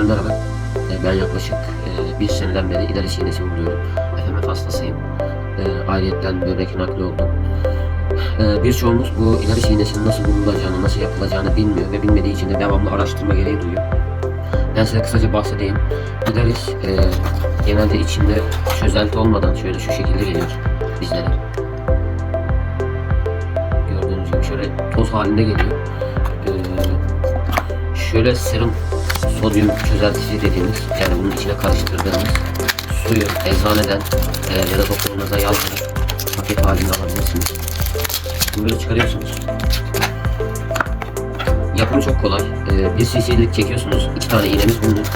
Arkadaşlar merhaba. Ee, Ben yaklaşık e, bir seneden beri ileri sinesi buluyorum. FMF hastasıyım. E, böbrek nakli oldum. E, birçoğumuz bu ileri sinesinin nasıl bulunacağını, nasıl yapılacağını bilmiyor ve bilmediği için de devamlı araştırma gereği duyuyor. Ben size kısaca bahsedeyim. İleris e, genelde içinde çözelti olmadan şöyle şu şekilde geliyor bizlere. Gördüğünüz gibi şöyle toz halinde geliyor. E, şöyle serum sodyum çözeltici dediğimiz yani bunun içine karıştırdığımız suyu eczaneden e, ya da doktorunuza yazdırıp paket halinde alabilirsiniz. Bunu böyle çıkarıyorsunuz. Yapımı çok kolay. E, 1 cc'lik çekiyorsunuz. iki tane iğnemiz bulunuyor.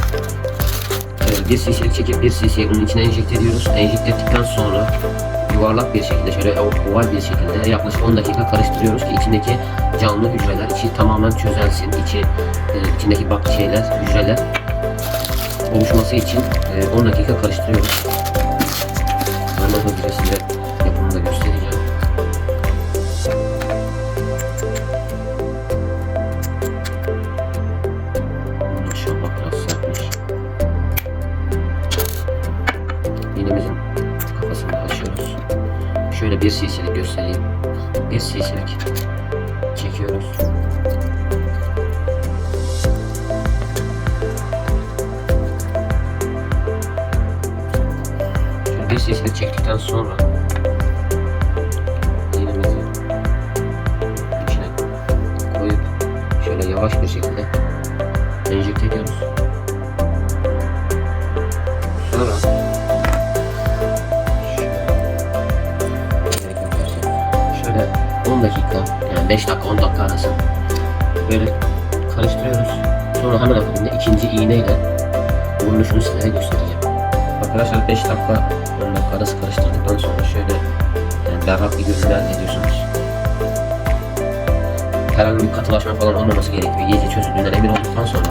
E, 1 cc'lik çekip 1 cc'yi bunun içine enjekte ediyoruz. Enjekte ettikten sonra yuvarlak bir şekilde şöyle oval bir şekilde yaklaşık 10 dakika karıştırıyoruz ki içindeki canlı hücreler içi tamamen çözelsin. içi e, içindeki bak şeyler, hücreler oluşması için e, 10 dakika karıştırıyoruz. Normal hücresinde yapımını Şöyle bir cc'lik göstereyim. Bir cc'lik çekiyoruz. Şöyle bir cc'lik çektikten sonra iğnemizi içine koyup şöyle yavaş bir şekilde enjekte ediyoruz. Dakika yani 5 dakika 10 dakika arası böyle karıştırıyoruz. Sonra hemen akabinde ikinci iğneyle vuruluşunu size göstereceğim. Arkadaşlar 5 dakika 10 dakika arası karıştırdıktan sonra şöyle yani berrak bir görüntü ediyorsunuz. Herhangi bir katılaşma falan olmaması gerekiyor. İyice çözüldüğünden emin olduktan sonra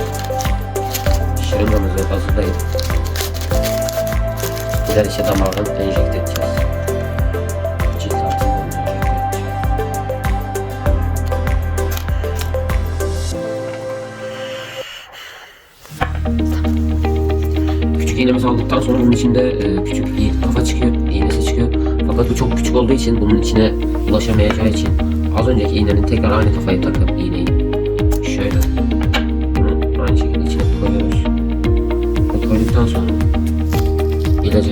şırıngamızı hazırlayıp Diğer işe damardan enjekte edeceğiz. İğnemizi aldıktan sonra bunun içinde e, küçük iğ- kafa çıkıyor, iğnesi çıkıyor. Fakat bu çok küçük olduğu için bunun içine ulaşamayacağı için az önceki iğnenin tekrar aynı kafayı takıp iğneyi şöyle bunu aynı şekilde içine koyuyoruz. Ve koyduktan sonra ilacı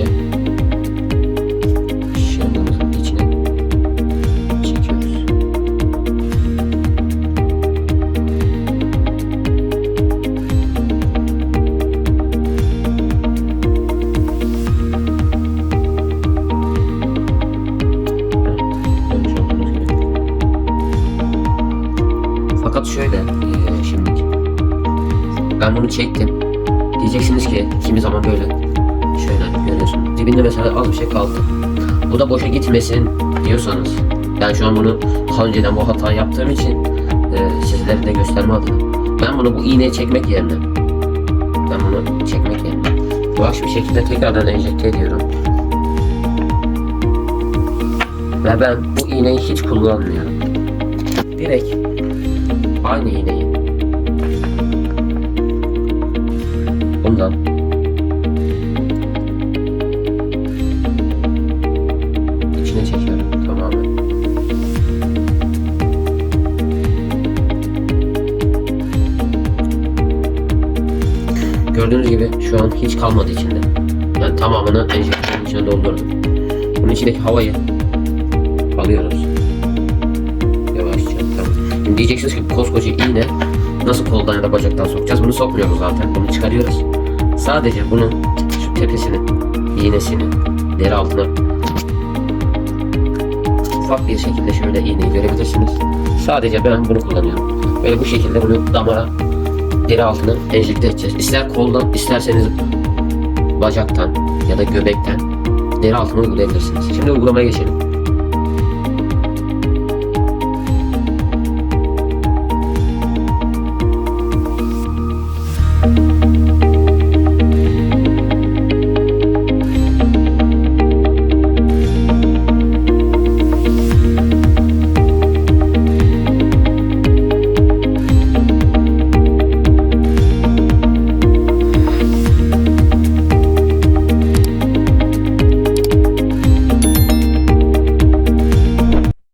ben bunu çektim. Diyeceksiniz ki kimi zaman böyle şöyle görüyorsun. Dibinde mesela az bir şey kaldı. Bu da boşa gitmesin diyorsanız ben şu an bunu daha önceden bu hatayı yaptığım için eee sizlere de gösterme adına ben bunu bu iğneye çekmek yerine ben bunu çekmek yerine yavaş bir şekilde tekrardan enjekte ediyorum. Ve ben bu iğneyi hiç kullanmıyorum. Direkt aynı iğneyi bundan içine çekiyorum tamamen. Gördüğünüz gibi şu an hiç kalmadı içinde. Yani tamamını enjektörün içine doldurdum. Bunun içindeki havayı alıyoruz. Yavaşça. Tamam. Şimdi diyeceksiniz ki koskoca iğne nasıl koldan ya da bacaktan sokacağız? Bunu sokmuyoruz zaten. Bunu çıkarıyoruz. Sadece bunun şu tepesini, iğnesini deri altına ufak bir şekilde şöyle iğneyi görebilirsiniz. Sadece ben bunu kullanıyorum. Böyle bu şekilde bunu damara deri altına enjekte edeceğiz. İster koldan, isterseniz bacaktan ya da göbekten deri altına uygulayabilirsiniz. Şimdi uygulamaya geçelim.